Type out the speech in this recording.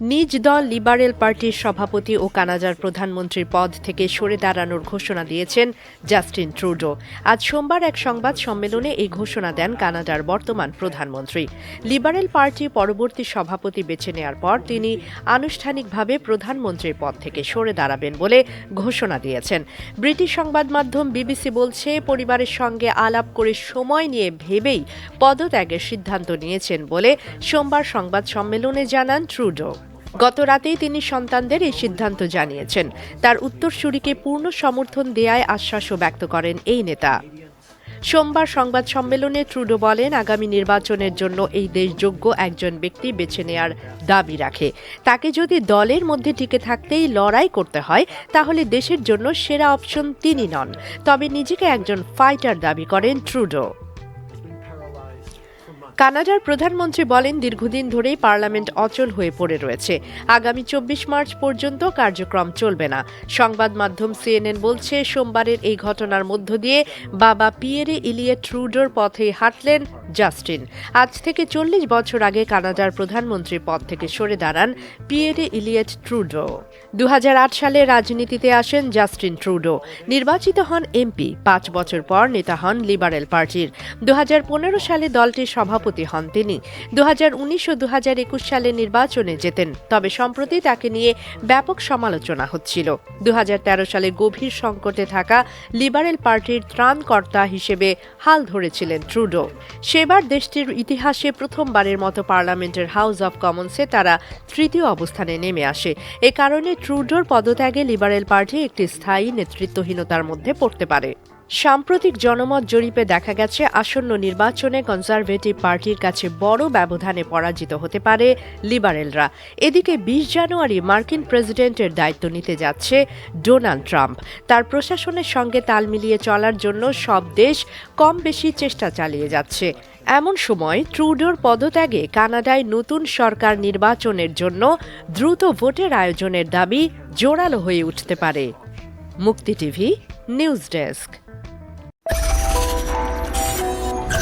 নিজ দল লিবারেল পার্টির সভাপতি ও কানাডার প্রধানমন্ত্রীর পদ থেকে সরে দাঁড়ানোর ঘোষণা দিয়েছেন জাস্টিন ট্রুডো। আজ সোমবার এক সংবাদ সম্মেলনে এই ঘোষণা দেন কানাডার বর্তমান প্রধানমন্ত্রী। লিবারেল পার্টি পরবর্তী সভাপতি বেছে নেওয়ার পর তিনি আনুষ্ঠানিকভাবে প্রধানমন্ত্রীর পদ থেকে সরে দাঁড়াবেন বলে ঘোষণা দিয়েছেন। ব্রিটিশ সংবাদ মাধ্যম বিবিসি বলছে, পরিবারের সঙ্গে আলাপ করে সময় নিয়ে ভেবেই পদত্যাগের সিদ্ধান্ত নিয়েছেন বলে সোমবার সংবাদ সম্মেলনে জানান ট্রুডো। গত রাতেই তিনি সন্তানদের এই সিদ্ধান্ত জানিয়েছেন। তার উত্তরসূরিকে পূর্ণ সমর্থন দেয়ায় আশ্বাসও ব্যক্ত করেন এই নেতা। সোমবার সংবাদ সম্মেলনে ট্রুডো বলেন, আগামী নির্বাচনের জন্য এই দেশ যোগ্য একজন ব্যক্তি বেছে নেয়ার দাবি রাখে। তাকে যদি দলের মধ্যে টিকে থাকতেই লড়াই করতে হয়, তাহলে দেশের জন্য সেরা অপশন তিনি নন। তবে নিজেকে একজন ফাইটার দাবি করেন ট্রুডো। কানাডার প্রধানমন্ত্রী বলেন, দীর্ঘদিন ধরেই পার্লামেন্ট অচল হয়ে পড়ে রয়েছে। আগামী চব্বিশ মার্চ পর্যন্ত কার্যক্রম চলবে না। সংবাদ মাধ্যম সিএনএন বলছে, সোমবারের এই ঘটনার মধ্য দিয়ে বাবা পিয়েরে ইলিয়ে ট্রুডোর পথে হাঁটলেন জাস্টিন। আজ থেকে চল্লিশ বছর আগে কানাডার প্রধানমন্ত্রীর পদ থেকে সরে দাঁড়ান পিয়েরে ইলিয়েট ট্রুডো। দু হাজার আট সালে রাজনীতিতে আসেন জাস্টিন ট্রুডো। নির্বাচিত হন এমপি। পাঁচ বছর পর নেতা হন লিবারেল পার্টির। দু হাজার পনেরো সালে দলটির সভাপতি হন তিনি। দু হাজার উনিশ ও দু সালে নির্বাচনে জেতেন তবে সম্প্রতি তাকে নিয়ে ব্যাপক সমালোচনা হচ্ছিল। দু হাজার তেরো সালে গভীর সংকটে থাকা লিবারেল পার্টির ত্রাণকর্তা হিসেবে হাল ধরেছিলেন ট্রুডো। সেবার দেশটির ইতিহাসে প্রথমবারের মতো পার্লামেন্টের হাউস অব কমন্সে তারা তৃতীয় অবস্থানে নেমে আসে। এ কারণে ট্রুডোর পদত্যাগে লিবারেল পার্টি একটি স্থায়ী নেতৃত্বহীনতার মধ্যে পড়তে পারে। সাম্প্রতিক জনমত জরিপে দেখা গেছে, আসন্ন নির্বাচনে কনজারভেটিভ পার্টির কাছে বড় ব্যবধানে পরাজিত হতে পারে লিবারেলরা। এদিকে বিশ জানুয়ারি মার্কিন প্রেসিডেন্টের দায়িত্ব নিতে যাচ্ছে ডোনাল্ড ট্রাম্প। তার প্রশাসনের সঙ্গে তাল মিলিয়ে চলার জন্য সব দেশ কম বেশি চেষ্টা চালিয়ে যাচ্ছে। এমন সময় ট্রুডোর পদত্যাগে কানাডায় নতুন সরকার নির্বাচনের জন্য দ্রুত ভোটের আয়োজনের দাবি জোরালো হয়ে উঠতে পারে। মুক্তি টিভি, নিউজ ডেস্ক।